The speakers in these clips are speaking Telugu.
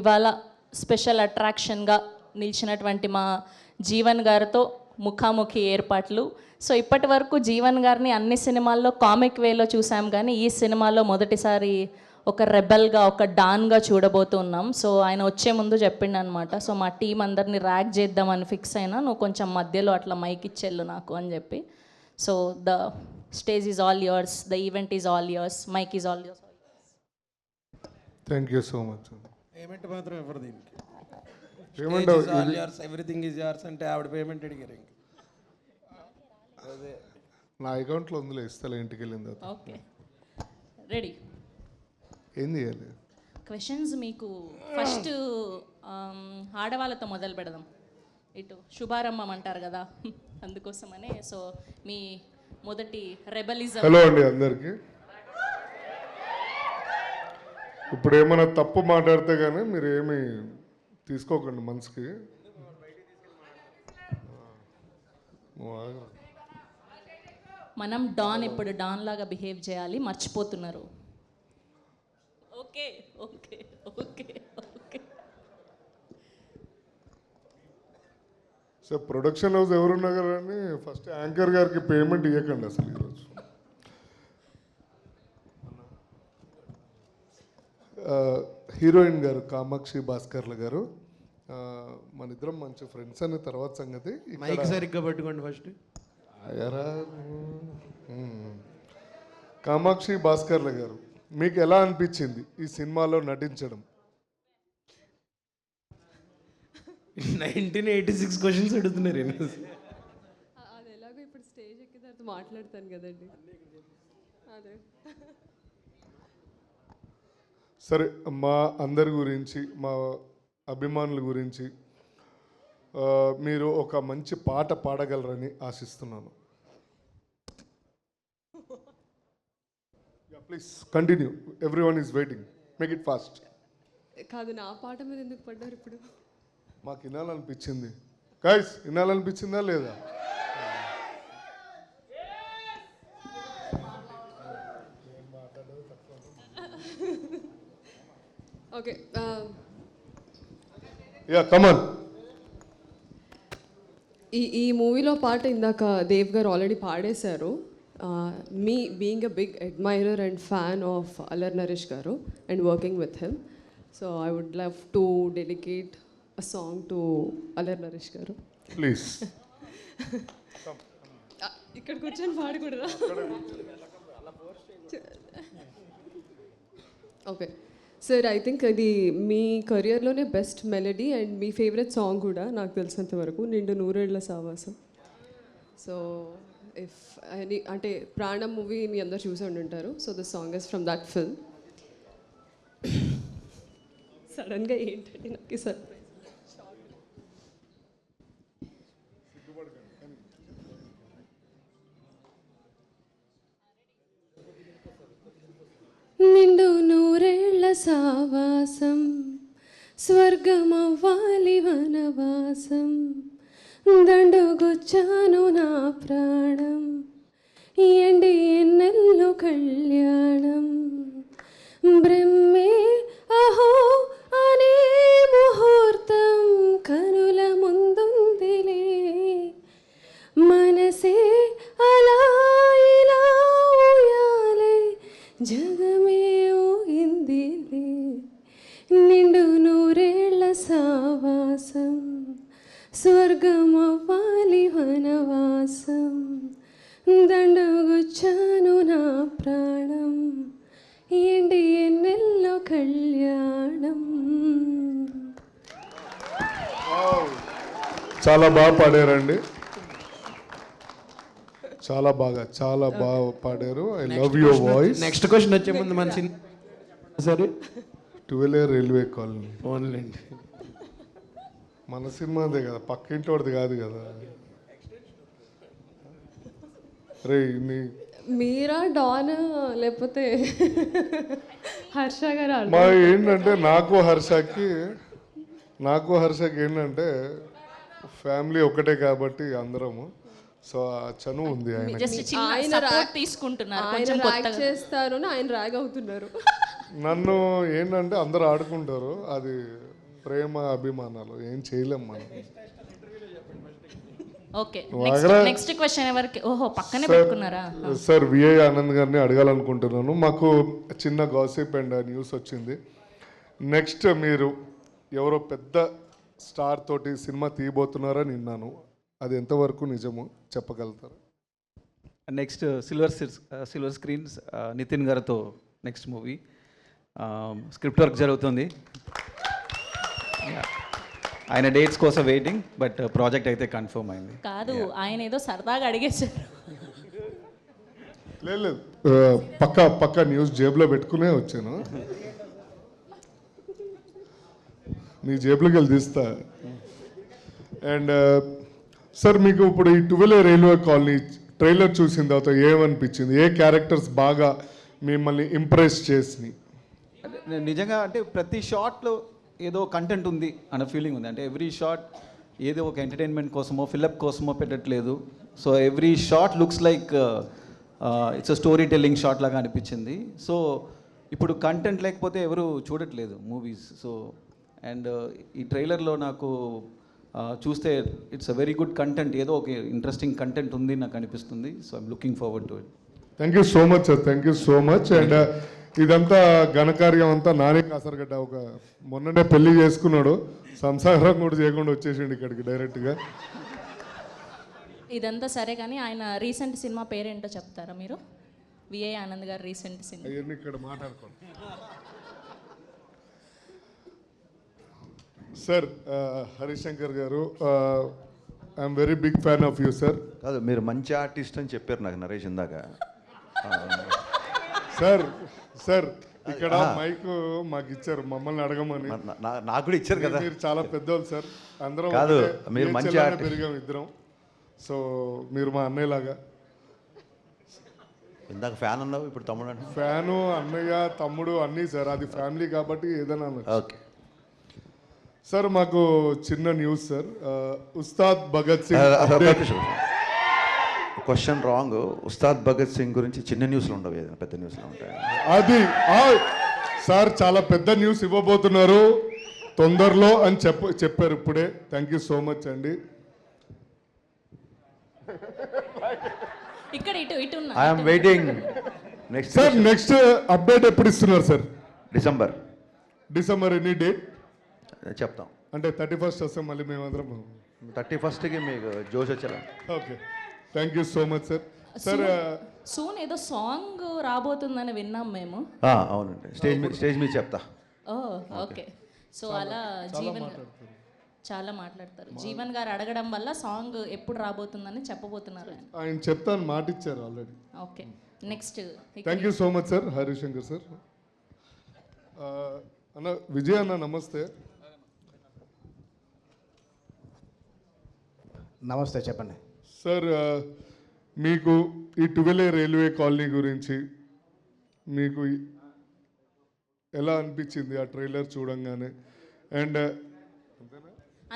ఇవాళ స్పెషల్ అట్రాక్షన్గా నిలిచినటువంటి మా జీవన్ గారితో ముఖాముఖి ఏర్పాట్లు. సో ఇప్పటి వరకు జీవన్ గారిని అన్ని సినిమాల్లో కామిక్ వేలో చూసాం కానీ ఈ సినిమాలో మొదటిసారి ఒక రెబెల్గా ఒక డాన్గా చూడబోతున్నాం సో ఆయన వచ్చే ముందు చెప్పిండు అనమాట సో మా టీం అందరిని ర్యాక్ చేద్దామని ఫిక్స్ అయినా నువ్వు కొంచెం మధ్యలో అట్లా మైక్ ఇచ్చెళ్ళు నాకు అని చెప్పి. So the stage is all yours the event is all yours mic is all yours. Thank you so much payment మాత్రం ఇవ్వరు దీనికి? పేమెంట్ ఎవ్రీథింగ్ ఈజ్ యార్స్ అంటే ఆవిడ పేమెంట్ అడిగారు ఇంక. నా అకౌంట్లో ఉందిలే ఇస్తాలే ఇంటికి వెళ్ళిన తర్వాత. ఓకే. రెడీ ఏం చేయాలి? క్వశ్చన్స్ మీకు ఫస్ట్ ఆడవాళ్ళతో మొదలు పెడదాం. ఇటు శుభారంభం అంటారు కదా అందుకోసమనే. సో మీ మొదటి రెబలిజం హలో అండి అందరికీ. ఇప్పుడు ఏమైనా తప్పు మాట్లాడితే కానీ మీరు ఏమి తీసుకోకండి మనసుకి. మనం డాన్ ఇప్పుడు డాన్ లాగా బిహేవ్ చేయాలి మర్చిపోతున్నారు. Okay okay okay okay. So production house ఎవరున్నా కానీ ఫస్ట్ యాంకర్ గారికి పేమెంట్ ఇవ్వకండి అసలు ఈరోజు ఆ, హీరోయిన్ గారు కామాక్షి భాస్కర్ల గారు మన ఇద్దరం మంచి ఫ్రెండ్స్ అనే తర్వాత సంగతి మైక్ సరిగ్గా పట్టుకోండి ఫస్ట్. కామాక్షి భాస్కర్ల గారు మీకు ఎలా అనిపించింది ఈ సినిమాలో నటించడం? నైన్టీన్ ఎయిటీ సిక్స్ క్వశ్చన్స్ అడుగుతున్నారు. అది ఎలాగో ఇప్పుడు స్టేజ్ ఎక్కిన తర్వాత మాట్లాడతాను కదండి. అదే. సరే మా అందరి గురించి మా అభిమానుల గురించి మీరు ఒక మంచి పాట పాడగలరని ఆశిస్తున్నాను. Please continue everyone is waiting make it fast కాదు నా పాట మీద ఎందుకు పడ్డారు ఇప్పుడు? మాకు వినాలనిపించింది. గైస్ వినాలనిపించిందా లేదా? ఓకే యా కమన్ ఈ ఈ మూవీలో పాట ఇందాక దేవ్ గారు already పాడేశారు. Me being a big admirer and fan of Allari Naresh గారు and working with him so I would love to dedicate a song to Allari Naresh గారు. ప్లీజ్ ఆ, ఇక్కడ కూర్చొని పాడకూడదా. ఓకే సార్ ఐ థింక్ అది మీ కెరియర్లోనే బెస్ట్ మెలడీ అండ్ మీ ఫేవరెట్ సాంగ్ కూడా నాకు తెలిసినంత వరకు నిండు నూరేళ్ళ సావాసం. సో ఇఫ్ అని అంటే ప్రాణం మూవీ మీ అందరు చూసి ఉండుంటారు. So the song is from that film సడన్గా ఏంటంటే నాకు సార్ సావాసం స్వర్గమవ్వాలి వనవాసం. దండుగొచ్చాను నా ప్రాణం ఎండి ఎన్నెల్లు కళ్యాణం. బ్రహ్మే చాలా బాగా పాడారండి. చాలా బాగా చాలా బాగా పాడారు. I love your voice next question వచ్చే ముందు మన సినిమా సరే. Twelve railway colony. ఓన్లేండి మన సినిమాదే కదా పక్కింటి వాడిది కాదు కదా. రే నీ మీరా డాన్ లేకపోతే హర్ష గారు? మా ఏంటంటే నాకు హర్షకి నాకు హర్షకి ఏంటంటే ఫ్యామిలీ ఒకటే కాబట్టి అందరము. సో ఆ చనువు ఉంది ఆయన. జస్ట్ ఆయన తీసుకుంటున్నారు. ఆయన కొంచెం ర్యాగ్ కొత్తగా. చేస్తారు ఆయన ర్యాగ్ అవుతున్నారు నన్ను ఏంటంటే అందరూ ఆడుకుంటారు. అది ప్రేమ అభిమానాలు. ఏం చేయలేం మనం. ఓకే. నెక్స్ట్ వాగరా- నెక్స్ట్ క్వశ్చన్ ఎవరికి? ఓహో పక్కనే పెట్టుకున్నారా? సార్ విఐ ఆనంద్ గారిని అడగాలనుకుంటున్నాను. మాకు చిన్న గాసిప్ అండ్ న్యూస్ వచ్చింది. నెక్స్ట్ మీరు ఎవరో పెద్ద స్టార్ తోటి సినిమా తీయబోతున్నారని విన్నాను. అది ఎంతవరకు నిజము చెప్పగలుగుతారు? Next silver silver screens Nithin గారితో నెక్స్ట్ మూవీ. స్క్రిప్ట్ వర్క్ జరుగుతుంది. ఆయన డేట్స్ కోసం వెయిటింగ్ బట్ ప్రాజెక్ట్ అయితే కన్ఫర్మ్ అయింది. కాదు ఆయన ఏదో సరదాగా అడిగేశారు. లేదు పక్క పక్క న్యూస్ జేబులో పెట్టుకునే వచ్చాను. నీ జేబులోకి వెళ్ళి తీస్తా. అండ్ సార్ మీకు ఇప్పుడు ఈ ట్వెల్వ్ రైల్వే కాలనీ ట్రైలర్ చూసిన తర్వాత ఏమనిపించింది? ఏ క్యారెక్టర్స్ బాగా మిమ్మల్ని ఇంప్రెస్ చేసినాయి? నేను నిజంగా అంటే ప్రతి షాట్లో ఏదో కంటెంట్ ఉంది అన్న ఫీలింగ్ ఉంది. అంటే ఎవ్రీ షాట్ ఏదో ఒక ఎంటర్టైన్మెంట్ కోసమో ఫిల్అప్ కోసమో పెట్టట్లేదు. So every shot looks like it's a storytelling shot లాగా అనిపించింది. సో ఇప్పుడు కంటెంట్ లేకపోతే ఎవరు చూడట్లేదు మూవీస్ సో అండ్ ఈ ట్రైలర్లో నాకు uh, చూస్తే it's a very good content ఏదో ఒక ఇంట్రెస్టింగ్ కంటెంట్ ఉంది నాకు అనిపిస్తుంది. So I'm looking forward to it thank you so much sir thank you so much and ఇదంతా ఘనకార్యం అంతా నాని కాసరగడ్డ ఒక మొన్ననే పెళ్ళి చేసుకున్నాడు. సంసారం కూడా చేయకుండా వచ్చేసిండు ఇక్కడికి డైరెక్ట్గా. ఇదంతా సరే కానీ ఆయన రీసెంట్ సినిమా పేరేంటో చెప్తారా మీరు? విఐ ఆనంద్ గారు రీసెంట్ సినిమా. ఇక్కడ మాట్లాడుకోండి. సార్ హరిశంకర్ గారు I'm very big fan of you sir కాదు మీరు మంచి ఆర్టిస్ట్ అని చెప్పారు నాకు నరేష్ ఇందాక. సార్ సార్ ఇక్కడ మైక్ మాకు ఇచ్చారు మమ్మల్ని అడగమని. నాకు కూడా ఇచ్చారు కదా. మీరు చాలా పెద్దోళ్ళు సార్ అందరం కాదు, మీరు మంచి. పెరిగాం ఇద్దరం. సో మీరు మా అన్నయ్యలాగా. ఇందాక ఫ్యాన్ అన్నావు ఇప్పుడు తమ్ముడు అంటే ఫ్యాను అన్నయ్య తమ్ముడు అన్నీ సార్ అది ఫ్యామిలీ కాబట్టి ఏదైనా. ఓకే. సార్ మాకు చిన్న న్యూస్ సార్ ఆ, ఉస్తాద్ భగత్ సింగ్. క్వశ్చన్ రాంగ్ ఉస్తాద్ భగత్ సింగ్ గురించి చిన్న న్యూస్లు ఉండవు ఏదైనా పెద్ద న్యూస్లో ఉంటాయి. అది సార్ చాలా పెద్ద న్యూస్ ఇవ్వబోతున్నారు. తొందరలో అని చెప్ప చెప్పారు ఇప్పుడే. థ్యాంక్ యూ సో మచ్ అండి. ఇక్కడ ఇటు ఇటు ఉన్నా. I'm waiting next sir next update ఎప్పుడు ఇస్తున్నారు sir December December any date చెప్తాం. అంటే థర్టీ ఫస్ట్ వస్తాం మళ్ళీ మేమందరం థర్టీ ఫస్ట్కి మీకు జోష్ వచ్చేలా. Okay. Thank you so much sir sir soon ఏదో సాంగ్ రాబోతుందని విన్నాం మేము. ఆ, అవునండి. స్టేజ్ మీద స్టేజ్ మీద చెప్తా. ఓకే. సో అలా జీవన్ చాలా మాట్లాడతారు. జీవన్ గారు అడగడం వల్ల సాంగ్ ఎప్పుడు రాబోతుందని చెప్పబోతున్నారు ఆయన. ఆయన చెప్తాను మాట ఇచ్చారు already okay next thank you so much sir Harishankar sir అన్న విజయ్ అన్న నమస్తే. నమస్తే చెప్పండి. సార్ మీకు ఈ టువెలే రైల్వే కాలనీ గురించి మీకు ఎలా అనిపించింది ఆ ట్రైలర్ చూడంగానే? అండ్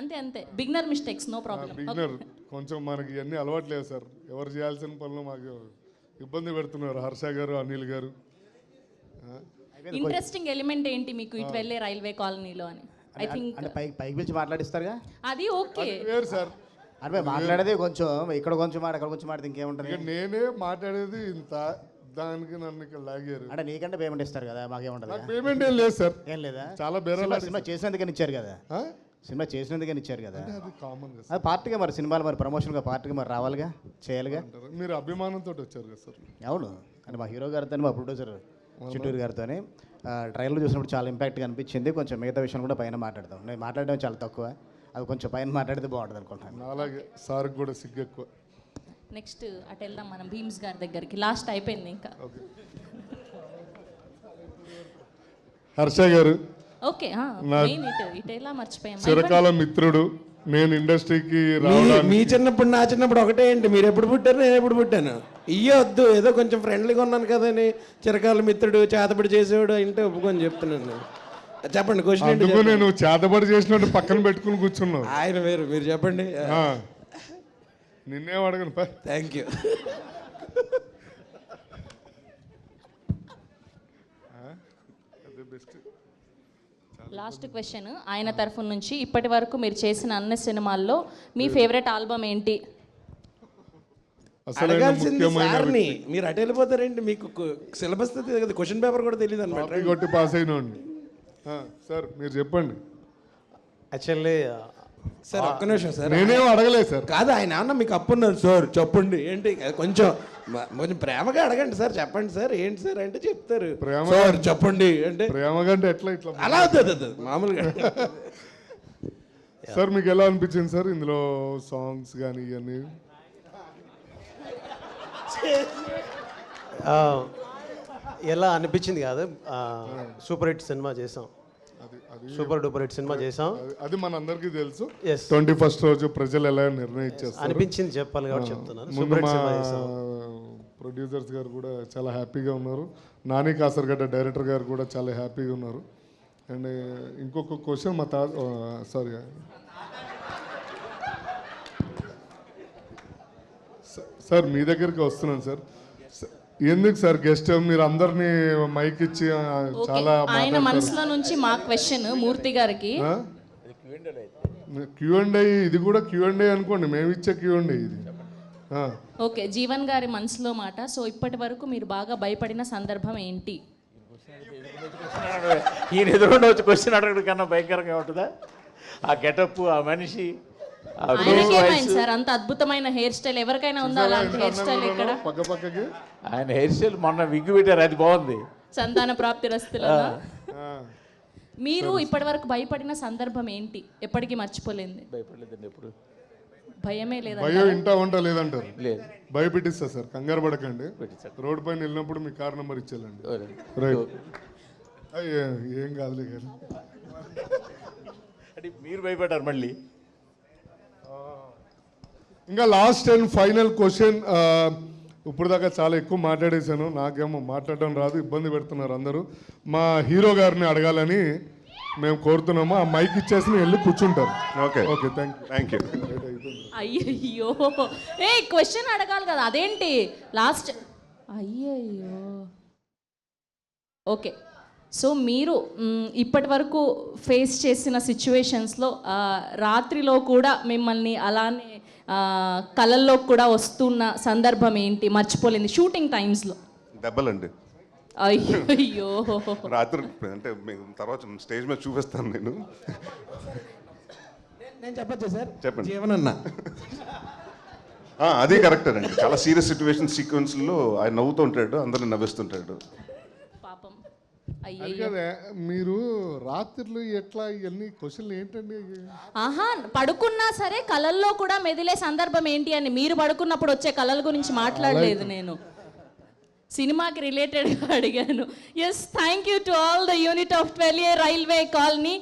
అంతే అంతే. Beginner mistakes no problem. Beginner కొంచెం మనకి ఇవన్నీ అలవాట్లేదు సార్. ఎవరు చేయాల్సిన పనులు మాకు ఇబ్బంది పెడుతున్నారు. హర్ష గారు అనిల్ గారు. ఇంట్రెస్టింగ్ ఎలిమెంట్ ఏంటి మీకు ఇటు వెళ్ళే రైల్వే కాలనీలో అని? ఐ థింక్ అంటే పైకి పైకి పిలిచి మాట్లాడిస్తారుగా? అది ఓకే. వేరు సార్. అంటే మాట్లాడేది కొంచెం ఇక్కడ కొంచెం మాట అక్కడ కొంచెం మాట్లాడితే ఇంకేముంటుంది? ఇక నేనే మాట్లాడేది ఇంత దానికి నన్ను ఇక్కడ లాగారు. అంటే నీకంటే పేమెంట్ ఇస్తారు కదా మాకేముంటుంది? పేమెంట్ ఏం లేదు సార్. ఏం లేదా? చాలా బేరాలు సినిమా- చేసినందుకని ఇచ్చారు కదా? సినిమా చేసినందుకని ఇచ్చారు కదా? అది కామన్ అది పార్టీగా మరి సినిమాలు మరి ప్రమోషన్గా పార్టీగా మరి రావాలిగా? చేయాలిగా? మీరు అభిమానంతో వచ్చారు కదా సార్. అవును. అంటే మా హీరో గారితో మా ప్రొడ్యూసర్ చిట్టూరు గారితో ట్రైలర్ చూసినప్పుడు చాలా ఇంపాక్ట్గా అనిపించింది. కొంచెం మిగతా విషయం కూడా పైన మాట్లాడతాం నేను మాట్లాడడం చాలా తక్కువ. అది కొంచెం పైన మాట్లాడితే బాగుంటుంది అనుకుంటాను. అలాగే సార్కి కూడా సిగ్గు ఎక్కువ నెక్స్ట్ అటు వెళ్దాం మనం భీమ్స్ గారి దగ్గరికి. లాస్ట్ అయిపోయింది ఇంకా. హర్ష గారు. ఓకే నా- మెయిన్ ఇటు ఇటు ఎలా మర్చిపోయాం? చిరకాల మిత్రుడు నేను ఇండస్ట్రీకి మీ చిన్నప్పుడు నా చిన్నప్పుడు ఒకటే ఏంటి మీరు ఎప్పుడు పుట్టారు నేను ఎప్పుడు పుట్టాను. ఇయ్యే వద్దు ఏదో కొంచెం ఫ్రెండ్లీగా ఉన్నాను కదని చిరకాల మిత్రుడు చేతబడి చేసేవాడు అంటే ఒప్పుకొని చెప్తున్నాను నేను. చెప్పండి క్వశ్చన్ అందుకు నేను చేతబడి చేసినట్టు పక్కన పెట్టుకుని కూర్చున్నావు. ఆయన వేరు మీరు చెప్పండి. నిన్నేం అడగను. పా thank you best last question ఆయన తరఫు నుంచి ఇప్పటి వరకు మీరు చేసిన అన్ని సినిమాల్లో మీ ఫేవరెట్ ఆల్బమ్ ఏంటి? అడగాల్సింది సార్ని. మీరు అటు వెళ్ళిపోతారేంటి? మీకు సిలబస్ తెలియదు క్వశ్చన్ పేపర్ కూడా తెలియదు అనమాట. పాస్ అయినండి సార్ మీరు చెప్పండి. యాక్చువల్లీ సార్ ఒక్క నిమిషం సార్. నేనేం అడగలేదు సార్. కాదు ఆయన అన్న మీకు అప్పున్నారు సార్. చెప్పండి. ఏంటి? కొంచెం కొంచెం ప్రేమగా అడగండి సార్. చెప్పండి సార్. ఏంటి సార్ అంటే చెప్తారు. ప్రేమగా- సార్ చెప్పండి. అంటే ప్రేమగా అంటే ఎట్లా ఇట్లా? అలా అవుతుంది అవుతుంది, మామూలుగా. సార్ మీకు ఎలా అనిపించింది సార్ ఇందులో సాంగ్స్ కానీ ఇవన్నీ ఎలా అనిపించింది కాదు? సూపర్ హిట్ సినిమా చేసాం. అది అది సూపర్ డూపర్ హిట్ సినిమా చేసాం. అది- మనందరికీ తెలుసు. ట్వంటీ ఫస్ట్ రోజు ప్రజలు ఎలా నిర్ణయించేస్తారు. అనిపించింది చెప్పాలి కాబట్టి చెప్తున్నాను. సూపర్ హిట్ సినిమా చేసాం. ప్రొడ్యూసర్స్ గారు కూడా చాలా హ్యాపీగా ఉన్నారు. నాని కాసర్గడ్డ డైరెక్టర్ గారు కూడా చాలా హ్యాపీగా ఉన్నారు. అండ్ ఇంకొక క్వశ్చన్ మా తా సారీ సార్ మీ దగ్గరికి వస్తున్నాను సార్. ఎందుకు సార్ గెస్ట్ మీరు అందరినీ మైక్ ఇచ్చి చాలా ఆయన మనసులో నుంచి మా క్వశ్చన్ మూర్తి గారికి. క్యూ అండ్ ఇది కూడా క్యూ అండ్ అనుకోండి. మేము ఇచ్చే క్యూ అండ్ ఇది. ఆ. ఓకే జీవన్ గారి మనసులో మాట. సో ఇప్పటి వరకు మీరు బాగా భయపడిన సందర్భం ఏంటి? ఈయన ఎదురుండి వచ్చి క్వశ్చన్ అడగడం కన్నా భయంకరంగా ఉంటుందా? ఆ గెటప్ ఆ మనిషి ఆ ఆయనకి ఏమైంది సార్ అంత అద్భుతమైన హెయిర్ స్టైల్ ఎవరికైనా ఉందా అలాంటి హెయిర్ స్టైల్ ఇక్కడ పక్క పక్కకి? ఆయన హెయిర్ స్టైల్ మొన్న విగ్గు పెట్టారు అది బాగుంది. సంతాన ప్రాప్తి రస్తులనా? మీరు ఇప్పటి వరకు భయపడిన సందర్భం ఏంటి? ఎప్పటికీ మర్చిపోలేంది. భయపడలేదండి ఎప్పుడు. భయమే లేదా భయం ఇంటా వంట లేదంటారు. లేదు. భయపెట్టిస్తా సార్ కంగారు పడకండి. రోడ్ పైన వెళ్ళినప్పుడు మీ కార్ నెంబర్ ఇచ్చేయాలండి. రైట్ అయ్యే ఏం కాదులే కానీ. అంటే మీరు భయపడ్డారు మళ్ళీ. ఇంకా లాస్ట్ అండ్ ఫైనల్ క్వశ్చన్ ఇప్పుడు దాకా చాలా ఎక్కువ మాట్లాడేశాను. నాకేమో మాట్లాడడం రాదు ఇబ్బంది పెడుతున్నారు అందరూ. మా హీరో గారిని అడగాలని మేము కోరుతున్నాము. ఆ మైక్ ఇచ్చేసి వెళ్ళి కూర్చుంటారు. Okay. Okay thank thank you అయ్యయ్యో. ఏ క్వశ్చన్ అడగాలి కదా అదేంటి? లాస్ట్ అయ్యయ్యో. ఓకే. సో మీరు ఇప్పటి వరకు ఫేస్ చేసిన సిచ్యువేషన్స్లో రాత్రిలో కూడా మిమ్మల్ని అలానే ఆ, కలల్లో కూడా వస్తున్న సందర్భం ఏంటి? మర్చిపోలేంది షూటింగ్ టైమ్స్లో. దెబ్బలండి. అయ్యయ్యో రాత్రి అంటే తర్వాత స్టేజ్ మీద చూపిస్తాను నేను. నేను చెప్పచ్చా సార్? చెప్పండి. జీవనన్నా. ఆ, అది కరెక్ట్ అండి. చాలా సీరియస్ సిచ్యువేషన్ సీక్వెన్స్లో ఆయన నవ్వుతూ ఉంటాడు అందరిని నవ్విస్తుంటాడు పాపం. మీరు రాత్రులు ఎట్లా ఇవన్నీ క్వశ్చన్లు ఏంటండి ఆహా పడుకున్నా సరే కళల్లో కూడా మెదిలే సందర్భం ఏంటి అని మీరు పడుకున్నప్పుడు వచ్చే కళల గురించి మాట్లాడలేదు నేను. సినిమాకి రిలేటెడ్గా అడిగాను. Yes thank you to all the unit of twelve railway colony